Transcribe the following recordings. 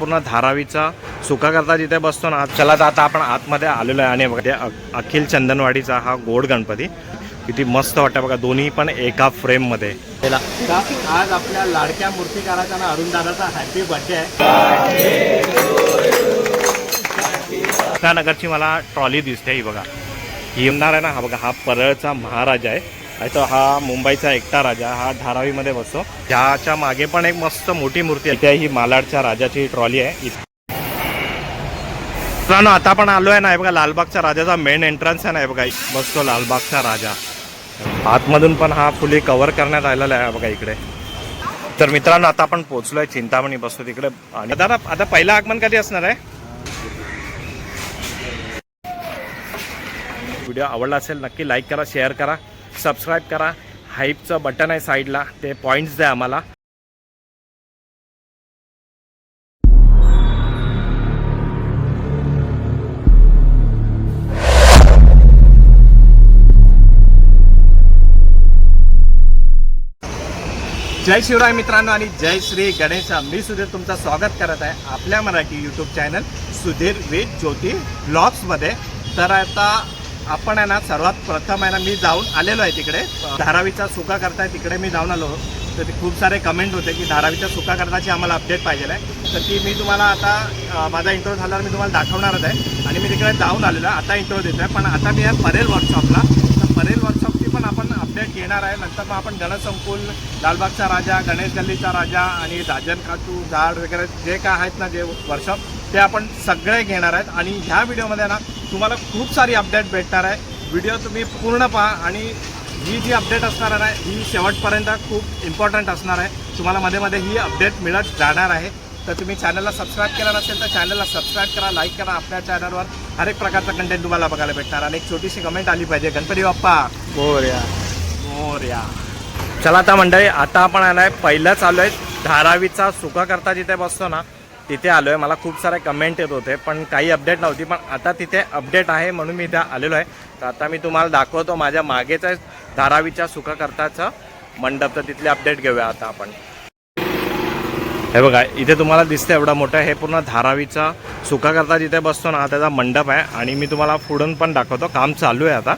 पूर्ण धारावीचा सुका करता जिथे बसतो ना चला तर आता आपण आतमध्ये आलेलो आहे. आणि बघा अखिल चंदनवाडीचा हा गोड गणपती. किती मस्त वाटतं बघा दोन्ही पण एका फ्रेममध्ये. आज आपल्या लाडक्या मूर्तिकाराचा ना अरुण दादाचा हॅपी बर्थडे आहे नगरची मला ट्रॉली दिसते ही बघा. येणार आहे ना हा बघा हा परळचा महाराजा आहे. आणि तो हा मुंबईचा एकटा राजा हा धारावीमध्ये बसतो. त्याच्यामागे पण एक मस्त मोठी मूर्ती आहे. इथे ही मालाडच्या राजाची ट्रॉली आहे. मित्रांनो आता आपण आलो आहे ना बघा लालबागच्या राजाचा मेन एंट्रन्स आहे ना बघा बसतो लालबागचा राजा. आतमधून पण हा फुली कव्हर करण्यात आलेला आहे बघा इकडे. तर मित्रांनो आता आपण पोहोचलोय चिंतामणी बसतो तिकडे. आणि दादा आता पहिलं आगमन कधी असणार आहे? व्हिडिओ आवडला असेल नक्की लाईक करा शेअर करा. सबस्क्राईब करा. हाईपचं बटन आहे साईडला ते पॉईंट्स द्या आम्हाला. जय शिवराय मित्रांनो आणि जय श्री गणेशा. मी सुधीर तुमचं स्वागत करत आहे आपल्या Marathi YouTube channel Sudhir with Jyoti ब्लॉग्समध्ये तर आता आपण आहे ना सर्वात प्रथम आहे ना मी जाऊन आलेलो आहे तिकडे. धारावीचा सुका करताय तिकडे मी जाऊन आलो. तर ते खूप सारे कमेंट होते की धारावीच्या सुका करताची आम्हाला अपडेट पाहिजे आहे. तर ती मी तुम्हाला आता माझा इंट्रो झाल्यावर मी तुम्हाला दाखवणारच आहे. आणि मी तिकडे जाऊन आलेलो आहे. आता इंट्रो देतो आहे पण आता मी आहे परेल वर्कशॉपला तर परेल वर्कशॉपची पण आपण अपडेट घेणार आहे. नंतर मग आपण गणसंकुल लालबागचा राजा गणेश गल्लीचा राजा आणि राजन खातू झाड वगैरे जे काय आहेत ना जे वर्कशॉप ते आपण सगळे घेणार आहेत. आणि ह्या व्हिडिओमध्ये ना तुम्हाला खूप सारी अपडेट भेटणार आहे. व्हिडिओ तुम्ही पूर्ण पहा आणि ही जी अपडेट असणार आहे ही शेवटपर्यंत खूप इम्पॉर्टंट असणार आहे. तुम्हाला मध्ये मध्ये ही अपडेट मिळत जाणार आहे. तर तुम्ही चॅनलला सबस्क्राईब केला नसेल तर चॅनलला सबस्क्राईब करा लाईक करा आपल्या चॅनलवर हर एक प्रकारचा कंटेंट तुम्हाला बघायला भेटणार. आणि एक छोटीशी कमेंट आली पाहिजे. गणपती बाप्पा. मोर्या. मोर्या. चला आता मंडळी आता आपण आलाय पहिलं चालू आहे धारावीचा सुका करता जिथे बसतो ना तिथे आलो आहे मला खूप सारे कमेंट येत होते पण काही अपडेट नव्हती. पण आता तिथे अपडेट आहे म्हणून मी इथे आलेलो आहे. तर आता मी तुम्हाला दाखवतो माझ्या मागेच आहे धारावीच्या सुखाकरताचं मंडप. तर तिथले अपडेट घेऊया आता आपण. हे बघा इथे तुम्हाला दिसतं एवढा मोठं. हे पूर्ण धारावीचा सुखाकरता जिथे बसतो ना त्याचा मंडप आहे. आणि मी तुम्हाला पुढून पण दाखवतो. काम चालू आहे आता.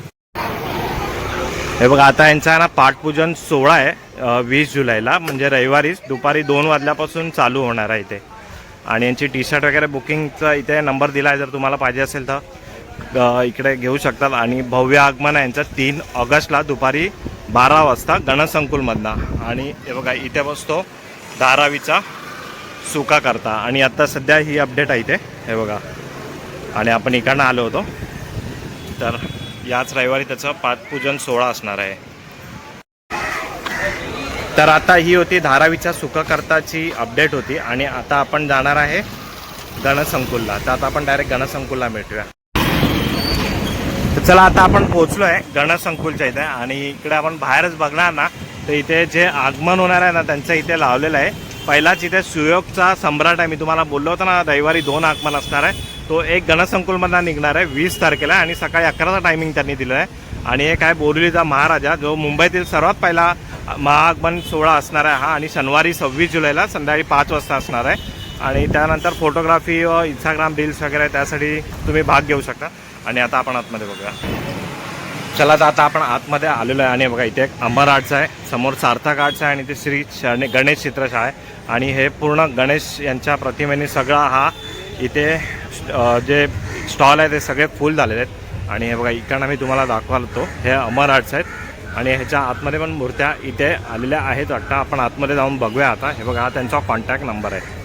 हे बघा आता यांचा आहे ना पाठपूजन सोहळा आहे वीस जुलैला. म्हणजे रविवारीच. दुपारी दोन वाजल्यापासून चालू होणार आहे इथे. आणि यांची टी शर्ट वगैरे बुकिंगचा इथे नंबर दिला आहे जर तुम्हाला पाहिजे असेल तर. इकडे घेऊ शकतात. आणि भव्य आगमन आहे यांचं तीन ऑगस्टला दुपारी बारा वाजता गणसंकुलमधनं. आणि हे बघा इथे बसतो धारावीचा सुका करता आणि आत्ता सध्या ही अपडेट आहे इथे. हे बघा. आणि आपण इकडनं आलो होतो. तर याच रविवारी त्याचं पाठपूजन सोहळा असणार आहे. तर आता ही होती धारावीच्या सुखकर्ताची अपडेट होती आणि आता आपण जाणार आहे गणसंकुलला. तर आता आपण डायरेक्ट गणसंकुलला भेटूया. तर चला आता आपण पोहोचलो आहे गणसंकुलच्या इथे आणि इकडे आपण बाहेरच बघणार ना तर इथे जे आगमन होणार आहे ना त्यांचं इथे लावलेलं आहे. पहिलाच इथे सुयोगचा सम्राट आहे. मी तुम्हाला बोललो होतो ना रविवारी दोन आगमन असणार आहे. तो एक गणसंकुलमधला निघणार आहे वीस तारखेला आणि सकाळी अकराचा टायमिंग त्यांनी दिलं आहे. आणि एक आहे बोरिवलीचा महाराजा जो मुंबईतील सर्वात पहिला महागमन सोहळा असणार आहे हा आणि शनिवारी सव्वीस जुलैला संध्याकाळी पाच वाजता असणार आहे. आणि त्यानंतर फोटोग्राफी व इंस्टाग्राम रील्स वगैरे त्यासाठी तुम्ही भाग घेऊ शकता. आणि आता आपण आतमध्ये बघूया. चला तर आता आपण आतमध्ये आलेलो आहे आणि बघा इथे एक अमर आर्ट्स आहे समोर सार्थक आर्ट्स आहे आणि ते श्री शरणे गणेश चित्रशाळा आहे. आणि हे पूर्ण गणेश यांच्या प्रतिमेने सगळा हा इथे जे स्टॉल आहे ते सगळे फुल झालेले आहेत. आणि हे बघा इकडनं मी तुम्हाला दाखवतो. हे अमर आर्ट्स आहेत. आणि ह्याच्या आतमध्ये पण मूर्त्या इथे आलेल्या आहेत. वाटतं आपण आतमध्ये जाऊन बघूया आता. हे बघा हा त्यांचा कॉन्टॅक्ट नंबर आहे.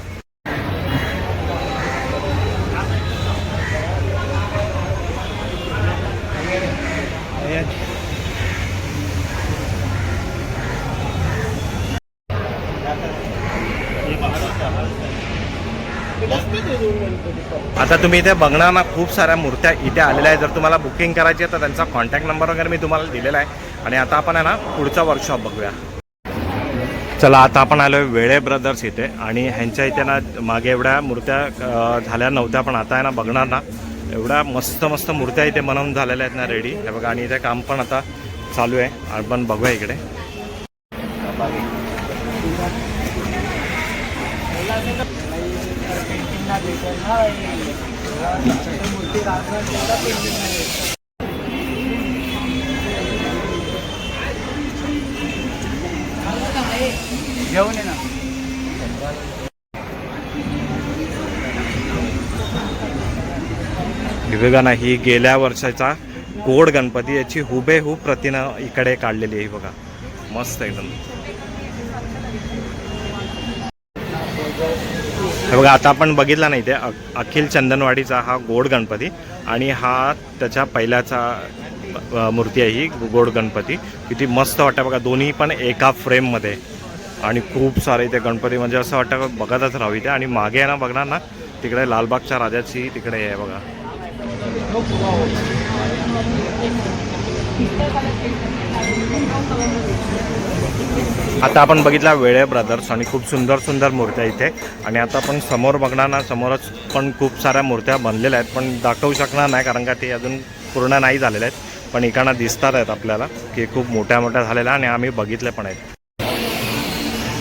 आता तुम्ही इथे बघणार ना खूप साऱ्या मूर्त्या इथे आलेल्या आहेत. जर तुम्हाला बुकिंग करायची आहे तर त्यांचा कॉन्टॅक्ट नंबर वगैरे मी तुम्हाला दिलेला आहे. आणि आता आपण आहे ना पुढचा वर्कशॉप बघूया. चला आता आपण आलो आहे वेळे ब्रदर्स इथे. आणि ह्यांच्या इथे ना मागे एवढ्या मूर्त्या झाल्या नव्हत्या पण आता आहे ना बघणार ना. एवढ्या मस्त मस्त मूर्त्या इथे बनवून झालेल्या आहेत ना रेडी. हे बघा आणि इथे काम पण आता चालू आहे. आपण बघूया इकडे. मूर्ती घेऊन ये ना. बघा ही गेल्या वर्षाचा गोड गणपती याची हुबेहूब प्रतिना इकडे काढलेली आहे ही बघा. मस्त एकदम. हे बघा आता आपण बघितला नाही ते अखिल चंदनवाडीचा हा गोड गणपती आणि हा त्याच्या पहिल्याचा मूर्ती आहे ही गोड गणपती. किती मस्त वाटतं बघा दोन्ही पण एका फ्रेममध्ये आणि खूप सारे इथे गणपती म्हणजे असं वाटतं का बघतच राहावं इथे. आणि मागे आहे ना बघणार ना तिकडे लालबागच्या राजाची तिकडे आहे बघा. आता आपण बघितला वेळे ब्रदर्स आणि खूप सुंदर सुंदर मूर्त्या इथे. आणि आता आपण समोर बघणार ना समोरच पण खूप साऱ्या मूर्त्या बनलेल्या आहेत. पण दाखवू शकणार नाही कारण का ते अजून पूर्ण नाही झालेल्या आहेत. पण इकडनं दिसतात आहेत आपल्याला की खूप मोठ्या मोठ्या झालेल्या आणि आम्ही बघितले पण आहेत.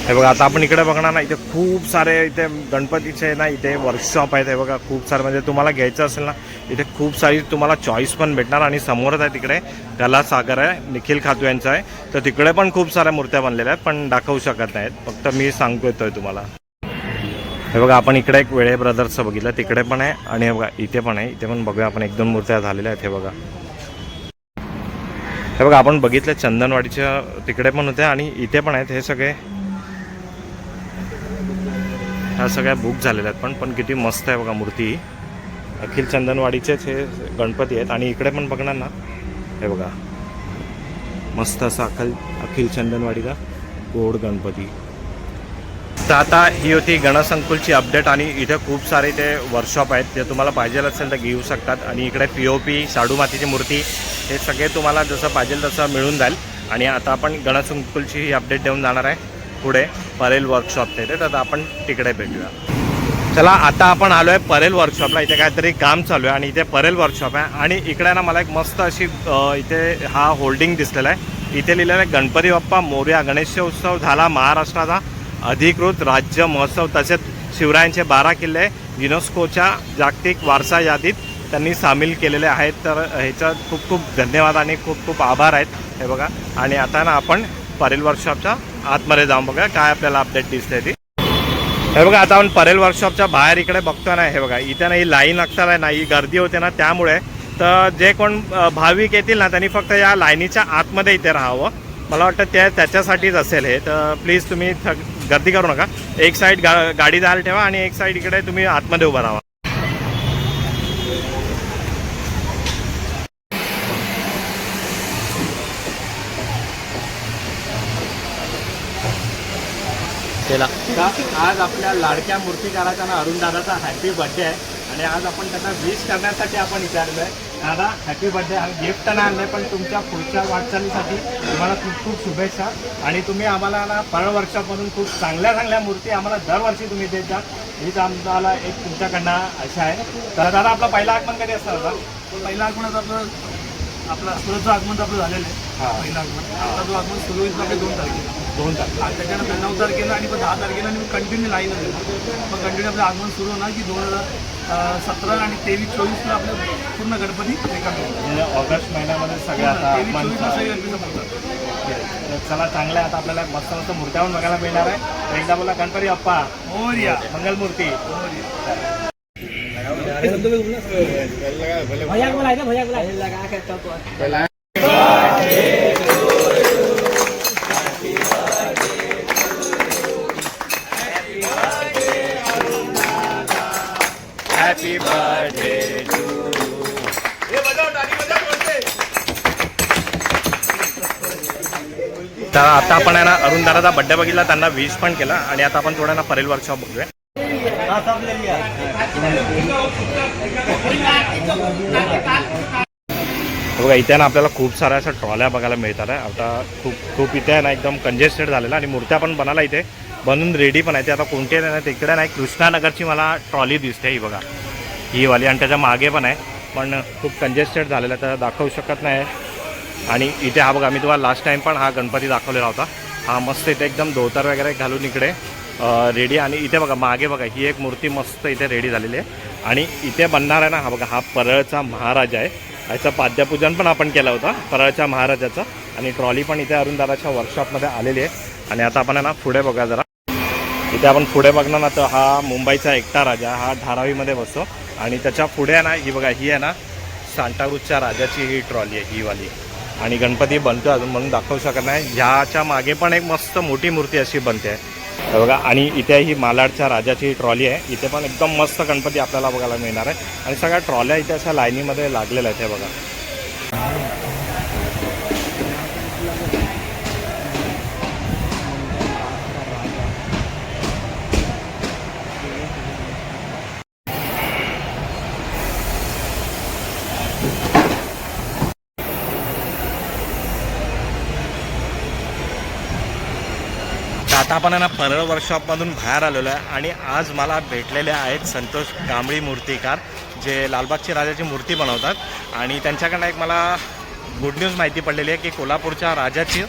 हे बघा आता आपण इकडे बघणार ना इथे खूप सारे इथे गणपतीचे ना इथे वर्कशॉप आहेत हे बघा खूप सारे म्हणजे तुम्हाला घ्यायचं असेल ना इथे खूप सारी तुम्हाला चॉईस पण भेटणार आणि समोरच आहे तिकडे कला सागर आहे निखिल खातू यांचं आहे तर तिकडे पण खूप साऱ्या मूर्त्या बनलेल्या आहेत पण दाखवू शकत नाहीत फक्त मी सांगतो येतोय तुम्हाला. हे बघा आपण इकडे एक वेळे ब्रदर्सचं बघितलं तिकडे पण आहे आणि हे बघा इथे पण आहे इथे पण बघूया आपण एक दोन मूर्त्या झालेल्या आहेत हे बघा. हे बघा आपण बघितलं चंदनवाडीच्या तिकडे पण होत्या आणि इथे पण आहेत हे सगळे ह्या सगळ्या बुक झालेल्या आहेत. पण पण किती मस्त आहे बघा मूर्ती. अखिल चंदनवाडीचेच हे गणपती आहेत. आणि इकडे पण बघणार ना? हे बघा. मस्त असा अखिल अखिल चंदनवाडीचा गोड गणपती. तर आता ही होती गणसंकुलची अपडेट आणि इथे खूप सारे ते वर्कशॉप आहेत. जे तुम्हाला पाहिजे असेल तर घेऊ शकतात. आणि इकडे पी ओ पी शाडू मातीची मूर्ती हे सगळे तुम्हाला जसं पाहिजे तसं मिळून जाईल. आणि आता आपण गणसंकुलची ही अपडेट देऊन जाणार आहे. पुढे परेल वर्कशॉप तिथे तर आपण तिकडे भेटूया. चला आता आपण आलो आहे परेल वर्कशॉपला इथे काहीतरी काम चालू आहे आणि इथे परेल वर्कशॉप आहे. आणि इकडे ना मला एक मस्त अशी इथे हा होल्डिंग दिसलेला आहे. इथे लिहिलेलं आहे गणपती बाप्पा मोर्या गणेशोत्सव झाला महाराष्ट्राचा. अधिकृत राज्य महोत्सव तसेच शिवरायांचे बारा किल्ले युनेस्कोच्या जागतिक वारसा यादीत त्यांनी सामील केलेले आहेत. तर ह्याच्यात खूप खूप धन्यवाद आणि खूप खूप आभार आहेत. हे बघा. आणि आता ना आपण परेल वर्कशॉपच्या आतमध्ये जाऊन बघा काय आपल्याला अपडेट दिसते ती. हे बघा आता आपण परेल वर्कशॉपच्या बाहेर इकडे बघतो ना हे बघा इथे ना ही लाईन लागतात आहे ना ही गर्दी होते ना त्यामुळे तर जे कोण भाविक येतील ना त्यांनी फक्त या लाईनीच्या आतमध्ये इथे राहावं. मला वाटतं त्या त्याच्यासाठीच असेल हे. तर प्लीज तुम्ही गर्दी करू नका. एक साईड गा गाडी जायला ठेवा आणि एक साईड इकडे तुम्ही आतमध्ये उभं राहा. का? आज आपल्या लाडक्या मूर्तिकाराचा ना अरुण दादाचा हॅपी बर्थडे आहे. आणि आज आपण त्यांना विश करण्यासाठी आपण विचारलो आहे दादा हॅपी बर्थडे हा गिफ्ट नाही आणलं पण तुमच्या पुढच्या वाटचालीसाठी तुम्हाला खूप खूप शुभेच्छा. आणि तुम्ही आम्हाला ना पर वर्कशॉपमधून खूप चांगल्या चांगल्या मूर्ती आम्हाला दरवर्षी तुम्ही देत जा. हीच आम्हाला एक तुमच्याकडनं आशा आहे. तर दादा आपला पहिला आगमन कधी असणार होता पहिला आगमनाचं आपलं आपलं सुरतचं आगमन आपलं झालेलं आहे. हा. पहिलं आगमन. आता जो आगमन सुरू होईल आपल्या दोन तारखेला. दोन तारखेला आणि त्याच्यानंतर नऊ तारखेला आणि मग दहा तारखेला आणि मग कंटिन्यू लाईन असेल मग कंटिन्यू आपलं आगमन सुरू होणार की दोन हजार सतरा आणि तेवीस चोवीसला आपलं पूर्ण गणपती. म्हणजे ऑगस्ट महिन्यामध्ये सगळं आता चालू. चांगलं आहे. आता आपल्याला मस्त मस्त मूर्त्या पण बघायला मिळणार आहे. एकदा बोला गणपती बाप्पा. मोरया मंगलमूर्ती भैया भैया को तर आता आपण आहे ना अरुण दादाचा बड्डे बघितला त्यांना विश पण केला आणि आता आपण थोडा ना परेल वर्कशॉप बघूया. बघा इथे ना आपल्याला खूप साऱ्या अशा ट्रॉल्या बघायला मिळतात आहे. आता खूप खूप इथे आहे ना एकदम कंजेस्टेड झालेला आणि मूर्त्या पण बनायला इथे. बनून रेडी पण आहे. ते आता कोणते नाही तिकडे नाही कृष्णानगरची मला ट्रॉली दिसते ही बघा. ही वाली आणि त्याच्यामागे पण आहे. पण खूप कंजेस्टेड झालेला आहे तर दाखवू शकत नाही. आणि इथे हा बघा मी तुम्हाला लास्ट टाइम पण हा गणपती दाखवलेला होता. हा मस्त इथे एकदम धोतर वगैरे घालून इकडे रेडी आणि इथे बघा मागे बघा ही एक मूर्ती मस्त इथे रेडी झालेली आहे. आणि इथे बनणार आहे ना हा बघा हा परळचा महाराजा आहे. याचं पाद्यपूजन पण आपण केलं होतं परळच्या महाराजाचं. आणि ट्रॉली पण इथे अरुणदादाच्या वर्कशॉपमध्ये आलेली आहे. आणि आता आपण आहे ना पुढे बघा जरा. इथे आपण पुढे बघणार ना तर हा मुंबईचा एकटा राजा हा धारावीमध्ये बसतो. आणि त्याच्या पुढे आहे ना ही बघा ही आहे ना सांताक्रूजच्या राजाची ही ट्रॉली आहे ही वाली. आणि गणपती बनतो अजून म्हणून दाखवू शकत नाही. ह्याच्या मागे पण एक मस्त मोठी मूर्ती अशी बनते. आहे हे बघा आणि इथे ही मालाडच्या राजाची ट्रॉली आहे. इथे पण एकदम मस्त गणपती आपल्याला बघायला मिळणार आहे. आणि सगळ्या ट्रॉल्या इथे अशा लाईनीमध्ये लागलेल्या आहेत हे बघा. आता आपण आहे ना परळ वर्कशॉपमधून बाहेर आलेलो आहे आणि आज मला भेटलेले आहेत संतोष कांबळी मूर्तिकार जे लालबागची राजाची मूर्ती बनवतात. आणि त्यांच्याकडनं एक मला गुड न्यूज माहिती पडलेली आहे की कोल्हापूरच्या राजाची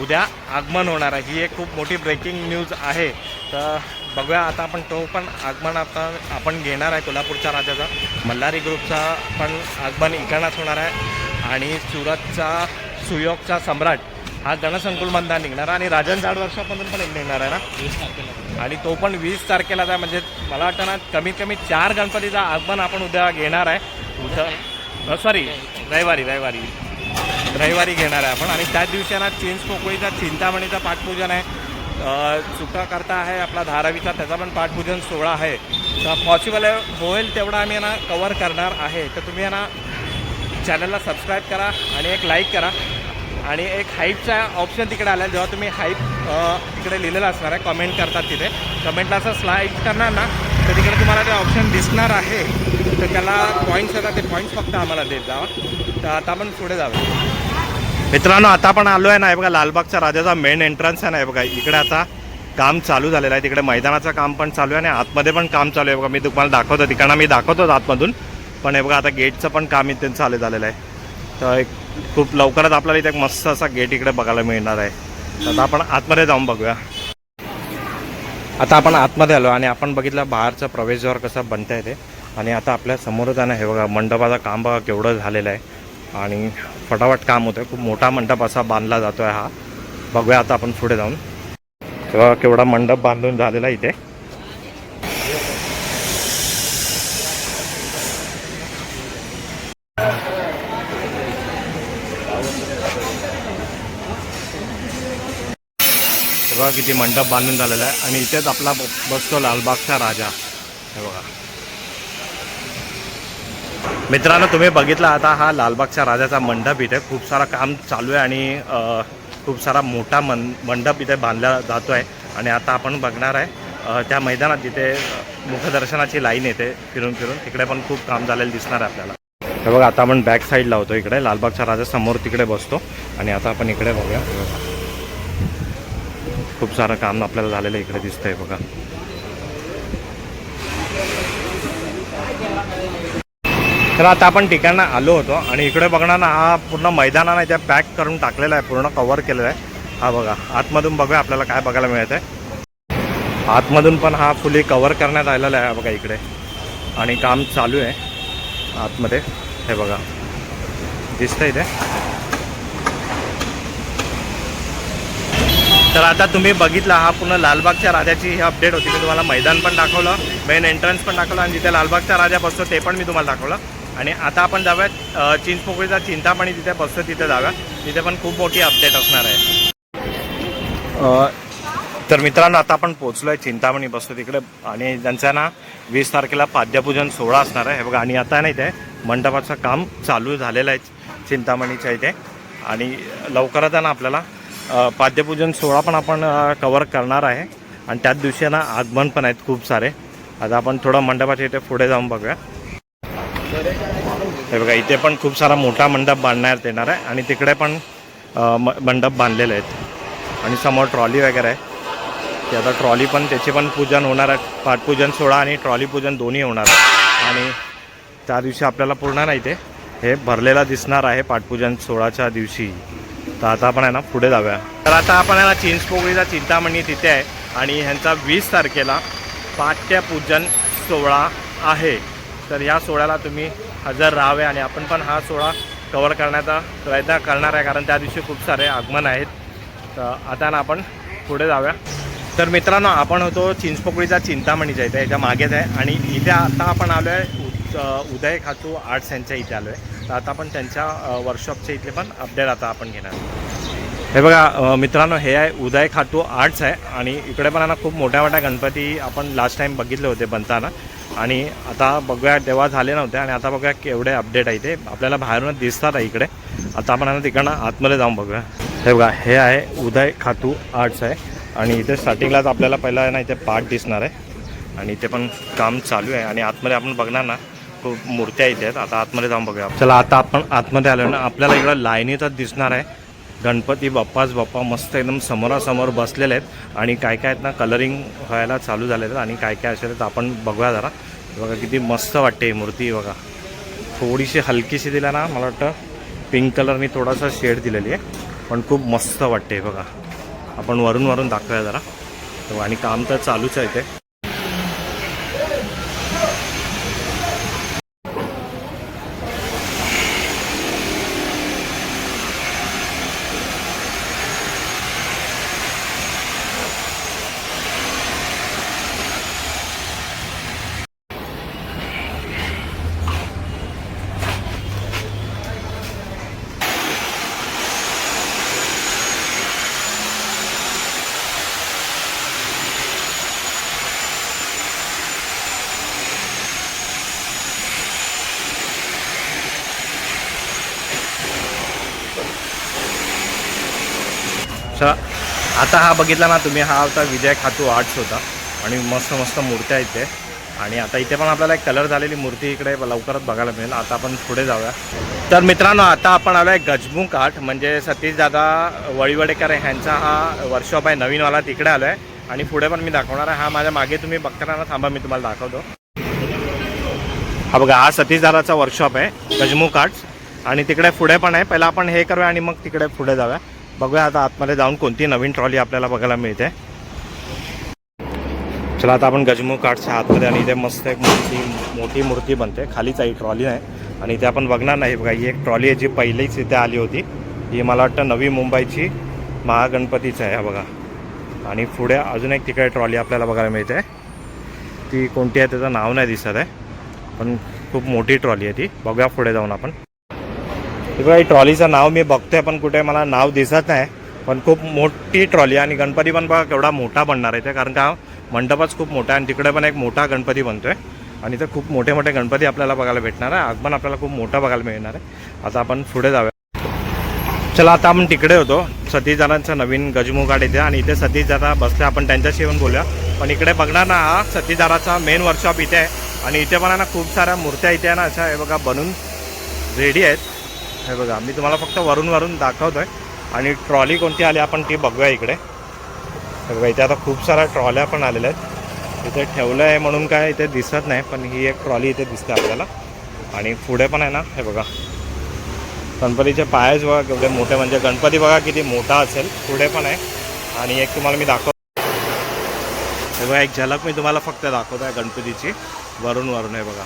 उद्या आगमन होणार आहे. ही एक खूप मोठी ब्रेकिंग न्यूज आहे. तर बघूया आता आपण तो पण आगमन आता आपण घेणार आहे कोल्हापूरच्या राजाचा. मल्हारी ग्रुपचा पण आगमन इकडनंच होणार आहे. आणि सुरतचा सुयोगचा सम्राट हा गणसंकुलमधला निघणार आणि राजन झाड वर्षामधून पण एक निघणार आहे ना? आणि तो पण वीस तारखेला आहे म्हणजे मला वाटतं ना कमीत कमी चार गणपतीचा आगमन आपण उद्या घेणार आहे. उद्या सॉरी रविवारी रविवारी. रविवारी घेणार आहे आपण. आणि त्याच दिवशी ना चिंच पोकळीचा चिंतामणीचा पाठपूजन आहे. चुका करता आहे आपला धारावीचा त्याचा पण पाठपूजन सोहळा आहे. तर पॉसिबल होईल तेवढा आम्ही ना कवर करणार आहे. तर तुम्ही ना चॅनलला सबस्क्राईब करा आणि एक लाईक करा. आणि एक हाईपचा ऑप्शन तिकडे आला. जेव्हा तुम्ही हाईप तिकडे लिहिलेलं असणार आहे कमेंट करतात तिथे. कमेंटला असं स्लाईक करणार ना तर तिकडे तुम्हाला ते ऑप्शन दिसणार आहे. तर त्याला पॉईंट्स येतात ते पॉईंट्स फक्त आम्हाला देत जावा. तर आता आपण पुढे जाऊया. मित्रांनो आता आपण आलो आहे ना हे बघा लालबागच्या राजाचा मेन एंट्रन्स आहे ना हे बघा इकडे आता काम चालू झालेलं आहे. तिकडे मैदानाचं काम पण चालू आहे आणि आतमध्ये पण काम चालू आहे. बघा मी तुम्हाला दाखवतो तिकडनं मी दाखवतोच आतमधून. पण हे बघा आता गेटचं पण काम इथे चालू झालेलं आहे. तर एक खूप लवकरच आपल्याला इथे एक मस्त असा गेट इकडे बघायला मिळणार आहे. तर आता आपण आतमध्ये जाऊन बघूया. आता आपण आतमध्ये आलो आणि आपण बघितलं बाहेरचं प्रवेशद्वार कसं बनता येते आणि आता आपल्या समोरच जाणं हे बघा मंडपाचं काम बघा केवढं झालेलं आहे. आणि फटाफट काम होतं खूप मोठा मंडप असा बांधला जातो आहे हा. बघूया आता आपण पुढे जाऊन. तेव्हा केवढा मंडप बांधून झालेला आहे इथे. बघा किती मंडप बांधून झालेला आहे. आणि इथेच आपला बसतो लालबागचा राजा. हे बघा. मित्रांनो तुम्ही बघितला आता हा लालबागच्या राजाचा मंडप इथे खूप सारा काम चालू आहे आणि खूप सारा मोठा मन मंडप इथे बांधला जातो आहे आणि आता आपण बघणार आहे त्या मैदानात जिथे मुखदर्शनाची लाईन येते फिरून फिरून तिकडे पण खूप काम झालेलं दिसणार आहे आपल्याला. हे बघा आता आपण बॅक साईडला होतो इकडे. लालबागच्या राजा समोर तिकडे बसतो. आणि आता आपण इकडे बघूया. खूप सारं काम आपल्याला झालेलं इकडे दिसतंय बघा. तर आता आपण ठिकाणं आलो होतो आणि इकडे बघणार ना हा पूर्ण मैदानाने इथे पॅक करून टाकलेला आहे पूर्ण कव्हर केलेला आहे. हा बघा आतमधून बघूया आपल्याला काय बघायला मिळत आहे आतमधून पण हा फुली कव्हर करण्यात आलेला आहे बघा इकडे. आणि काम चालू आहे आतमध्ये. हे बघा दिसतंय इथे. तर आता तुम्ही बघितला हा पूर्ण लालबागच्या राजाची ही अपडेट होती. मी तुम्हाला मैदान पण दाखवलं मेन एंट्रन्स पण दाखवलं आणि जिथे लालबागचा राजा बसतो ते पण मी तुम्हाला दाखवलं. आणि आता आपण जाऊयात चिंचपोकळीचा चिंतामणी जिथे बसतो तिथे जाऊया. तिथे पण खूप मोठी अपडेट असणार आहे. तर मित्रांनो आता आपण पोहोचलो आहे चिंतामणी बसतो तिकडे आणि त्यांचं ना वीस तारखेला पाद्यपूजन सोहळा असणार आहे. हे बघा आणि आता नाही इथे मंडपाचं काम चालू झालेलं आहे चिंतामणीच्या इथे. आणि लवकरच आहे ना आपल्याला पाद्यपूजन सोहळा पण आपण कवर करणार आहे. आणि त्याच दिवशी आहे ना आगमन पण आहेत खूप सारे. आता आपण थोडं मंडपाच्या इथे पुढे जाऊन बघूया. हे बघा इथे पण खूप सारा मोठा मंडप बांधण्यात येणार आहे. आणि तिकडे पण म- मंडप बांधलेले आहेत. आणि समोर ट्रॉली वगैरे आहे. ते आता ट्रॉली पण त्याचे पण पूजन होणार आहे. पाठपूजन सोहळा आणि ट्रॉली पूजन दोन्ही होणार आहे. आणि त्या दिवशी आपल्याला पूर्ण नाही ते हे भरलेला दिसणार आहे पाठपूजन सोहळाच्या दिवशी. तर आता आपण आहे ना पुढे जाऊया. तर आता आपण आहे ना चिंचपोकळीचा चिंतामणी तिथे आहे आणि ह्यांचा वीस तारखेला पाठ्यपूजन सोहळा आहे. तर या सोहळ्याला तुम्ही हजर राहावे आणि आपण पण हा सोहळा कवर करण्याचा प्रयत्न करणार आहे कारण त्या दिवशी खूप सारे आगमन आहेत. तर आता ना आपण पुढे जाऊया. तर मित्रांनो आपण होतो चिंचपोकळीचा चिंतामणीच्या इथे याच्या मागेच आहे आणि इथे आता आपण आलो आहे उदय खातू आर्ट्स यांच्या इथे आलो आहे तर आता आपण त्यांच्या वर्कशॉपच्या इथले पण अपडेट आता आपण घेणार. हे बघा मित्रांनो हे आहे उदय खातू आर्ट्स आहे आणि इकडे पण आहे ना खूप मोठ्या मोठ्या गणपती आपण लास्ट टाइम बघितले होते बनताना. आणि आता बघूया तेव्हा झाले नव्हते आणि आता बघूया केवढे अपडेट आहे ते. आपल्याला बाहेरूनच दिसतात आहे इकडे. आता आपण आहे ना तिकडनं आतमध्ये जाऊन बघूया. हे बघा हे आहे उदय खातू आर्ट्स आहे. आणि इथे स्टार्टिंगलाच आपल्याला पहिला ना इथे पार्ट दिसणार आहे. आणि इथे पण काम चालू आहे. आणि आतमध्ये आपण बघणार ना खूप मूर्त्या इथे आहेत. आता आतमध्ये जाऊन बघूया. चला आता आपण आतमध्ये आलो ना आपल्याला इकडं लाईनीतच दिसणार आहे. गणपती बाप्पाच बाप्पा मस्त एकदम समोरासमोर बसलेले आहेत. आणि काय काय आहेत ना कलरिंग व्हायला चालू झाले आहेत. आणि काय काय असेल तर आपण बघूया जरा. बघा किती मस्त वाटते ही मूर्ती. बघा थोडीशी हलकीशी दिला ना मला वाटतं पिंक कलरनी थोडासा शेड दिलेली आहे. पण खूप मस्त वाटते बघा. आपण वरून वरून दाखवूया जरा. आणि काम तर चालूच आहे ते चला आता हा बघितला ना तुम्ही हा होता विजय खातू आर्ट्स होता. आणि मस्त मस्त मूर्त्या इथे. आणि आता इथे पण आपल्याला एक कलर झालेली मूर्ती इकडे लवकरच बघायला मिळेल. आता आपण पुढे जाऊया. तर मित्रांनो आता आपण आलो आहे गजमुख आर्ट म्हणजे सतीश दादा वळीवडेकर ह्यांचा हा वर्कशॉप आहे. नवीनवाला तिकडे आलो आहे आणि पुढे पण मी दाखवणार आहे. हा माझ्या मागे तुम्ही बघताना थांबा मी तुम्हाला दाखवतो. हा बघा हा सतीश दादाचा वर्कशॉप आहे. गजमुख आर्ट्स आणि तिकडे पुढे पण आहे. पहिला आपण हे करूया आणि मग तिकडे पुढे जाऊया. बघूया आता आतमध्ये जाऊन कोणती नवीन ट्रॉली आपल्याला बघायला मिळते. चला आता आपण गजमुख काठच्या आतमध्ये आणि इथे मस्त एक मोठी मोठी मूर्ती बनते. खालीच आहे ट्रॉली नाही आणि इथे आपण बघणार नाही बघा ही एक ट्रॉली आहे जी पहिलीच इथे आली होती. ही मला वाटतं नवी मुंबईची महागणपतीचं आहे बघा. आणि पुढे अजून एक तिकडे ट्रॉली आपल्याला बघायला मिळते. ती कोणती आहे त्याचं नाव नाही दिसत आहे पण खूप मोठी ट्रॉली आहे ती. बघूया पुढे जाऊन आपण. हे बघा ट्रॉलीचं नाव मी बघतोय पण कुठे मला नाव दिसत नाही. पण खूप मोठी ट्रॉली आहे आणि गणपती पण बघा केवढा मोठा बनणार आहे ते. कारण का मंडपच खूप मोठा आहे आणि तिकडे पण एक मोठा गणपती बनतोय. आणि इथे खूप मोठे मोठे गणपती आपल्याला बघायला भेटणार आहे. आगमन आपल्याला खूप मोठा बघायला मिळणार आहे. आता आपण पुढे जाऊया. चला आता आपण तिकडे होतो. सतीश नवीन गजमुगाड इथे. आणि इथे सतीश बसले. आपण त्यांच्याशी येऊन बोलूया. पण इकडे बघणार ना हा सतीश मेन वर्कशॉप इथे आहे. आणि इथे पण आहे ना खूप साऱ्या मूर्त्या इथे आहे ना अशा हे बघा बनून रेडी आहेत. हे बघा मी तुम्हाला फक्त वरून वरून दाखवतो आहे आणि ट्रॉली कोणती आली आपण ती बघूया इकडे. हे बघा इथे आता खूप साऱ्या ट्रॉल्या पण आलेल्या आहेत. इथे ठेवलं आहे म्हणून काय इथे दिसत नाही पण ही एक ट्रॉली इथे दिसते आपल्याला. आणि पुढे पण आहे ना हे बघा. गणपतीचे पायच बघा केवढे मोठे म्हणजे गणपती बघा किती मोठा असेल. पुढे पण आहे. आणि एक तुम्हाला मी दाखव हे बघा एक झलक मी तुम्हाला फक्त दाखवतो आहे गणपतीची. वरून वरून आहे बघा.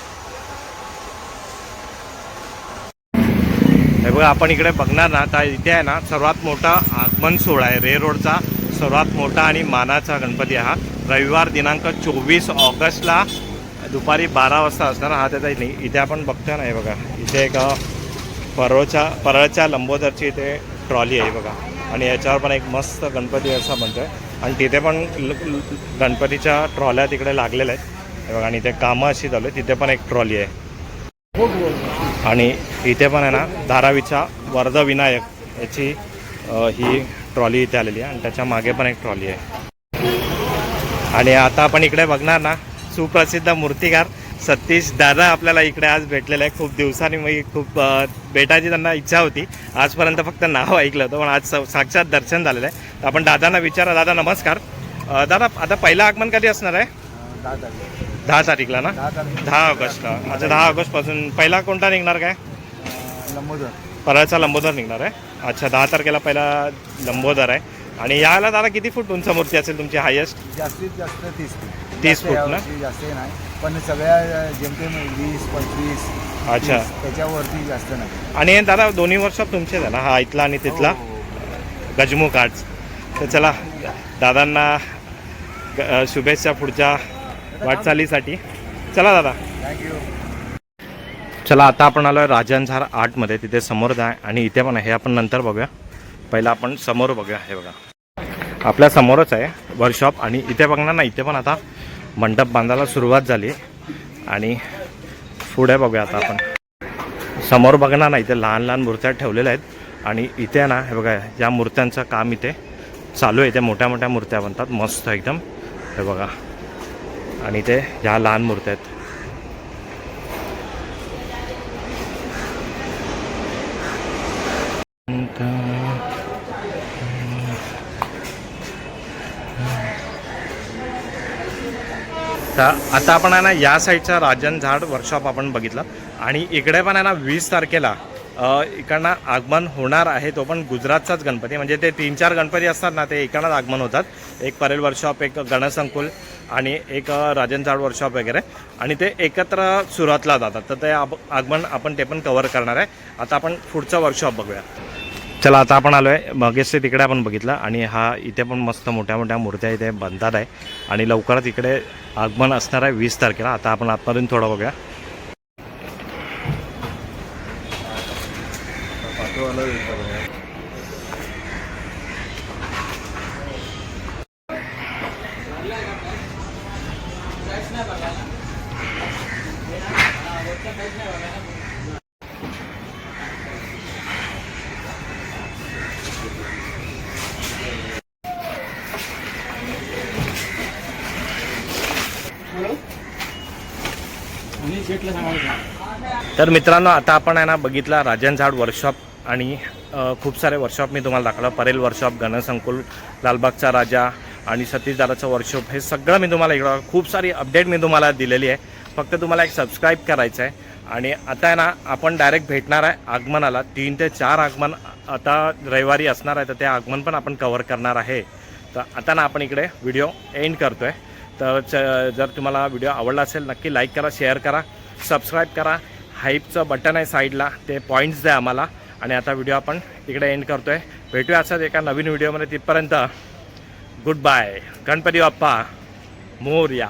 हे बघा आपण इकडे बघणार ना तर इथे आहे ना सर्वात मोठा आगमन सोहळा आहे. रे रोडचा सर्वात मोठा आणि मानाचा गणपती हा. रविवार दिनांक चोवीस ऑगस्टला दुपारी बारा वाजता असणार हा त्याचा इथे इथे आपण बघतोय ना हे बघा. इथे एक परळच्या परळच्या लंबोदरची इथे ट्रॉली आहे बघा. आणि याच्यावर पण एक मस्त गणपती असा बनतो आहे आणि तिथे पण ल- गणपतीच्या ट्रॉल्या तिकडे लागलेल्या आहेत. हे बघा आणि इथे कामं अशी चालू आहे. तिथे पण एक ट्रॉली आहे. आणि इथे पण आहे ना धारावीच्या वरद विनायक याची ही ट्रॉली इथे आलेली आहे आणि त्याच्यामागे पण एक ट्रॉली आहे. आणि आता आपण इकडे बघणार ना सुप्रसिद्ध मूर्तिकार सतीश दादा आपल्याला इकडे आज भेटलेले आहे खूप दिवसांनी मी खूप भेटायची त्यांना इच्छा होती. आजपर्यंत फक्त नाव ऐकलं होतं पण आज साक्षात दर्शन झालेलं आहे. आपण दादांना विचारा. दादा नमस्कार. दादा आता पहिलं आगमन कधी असणार आहे? दादा दहा तारीखला ना? दहा ऑगस्टला अच्छा दहा ऑगस्टपासून पहिला कोणता निघणार काय? परळचा लंबोदर निघणार आहे. अच्छा दहा तारखेला पहिला लंबोदर आहे. आणि याला दादा किती फूट उंच मूर्ती असेल तुमची हायेस्ट जास्तीत जास्त तीस फूट. तीस फूट ना? वर्षी जास्त नाही. पण सगळ्या अ, जेमतेम वीस पंचवीस अच्छा. त्याच्यावरती जास्त नाही. आणि दादा दोन्ही वर्षात तुमचेच आहे ना? हा इथला आणि तिथला? हो, हो, हो. गजमुख आर्ट्स तर चला दादांना शुभेच्छा पुढच्या वाटचालीसाठी. चला दादा. थँक्यू चला आता आपण आलो आहे राजनझार आर्टमध्ये. तिथे समोर आहे आणि इथे पण आहे. हे आपण नंतर बघूया. पहिला आपण समोर बघूया. हे बघा. आपल्या समोरच आहे वर्कशॉप आणि इथे बघणार ना इथे पण आता मंडप बांधायला सुरुवात झाली. आणि पुढे बघूया आता आपण. समोर बघणार ना इथे लहान लहान मूर्त्या ठेवलेल्या आहेत. आणि इथे ना हे बघा या मूर्त्यांचं काम इथे चालू आहे. इथे मोठ्या मोठ्या मूर्त्या बनतात. मस्त एकदम. हे बघा. आणि ते ह्या लहान मूर्त्या आहेत. तर आता आपण आहे ना या साईडचा राजन झाड वर्कशॉप आपण बघितलं. आणि इकडे पण आहे ना वीस तारखेला इकडनं आगमन होणार आहे. तो पण गुजरातचाच गणपती. म्हणजे ते तीन चार गणपती असतात ना ते इकडनंच आगमन होतात. एक परेल वर्कशॉप एक गणसंकुल आणि एक अ, राजन झाड वर्कशॉप वगैरे. आणि ते एकत्र सुरतला जातात. तर ते आप- आगमन आपण ते पण कव्हर करणार आहे. आता आपण पुढचं वर्कशॉप बघूया. चला आता आपण आलो आहे मगेच ते तिकडे आपण बघितलं. आणि हा इथे पण मस्त मोठ्या मोठ्या मूर्त्या इथे बनतात आहे. आणि लवकरच इकडे आगमन असणार आहे वीस तारखेला. आता आपण आतमधून थोडं बघूया. तर मित्रांनो आता आपण आहे ना बघितला राजन झाड वर्कशॉप आणि खूप सारे वर्कशॉप मी तुम्हाला दाखवलं. परेल वर्कशॉप गणसंकुल लालबागचा राजा आणि सतीशदाराचं वर्कशॉप हे सगळं मी तुम्हाला इकडं खूप सारी अपडेट मी तुम्हाला दिलेली आहे. फक्त तुम्हाला एक सबस्क्राईब करायचं आहे. आणि आता आहे ना आपण डायरेक्ट भेटणार आहे आगमनाला. तीन ते चार आगमन आता रविवारी असणार आहे तर ते आगमन पण आपण कव्हर करणार आहे. तर आता ना आपण इकडे व्हिडिओ एंड करतो आहे तर च जर तुम्हाला व्हिडिओ आवडला असेल नक्की लाईक करा शेअर करा सबस्क्राईब करा. हाईपचं बटन आहे साईडला ते पॉईंट्स द्या आम्हाला. आणि आता व्हिडिओ आपण इकडे एंड करतो आहे भेटूया असाच एका नवीन व्हिडिओमध्ये तिथपर्यंत. Good bye Ganpati Bappa. Morya.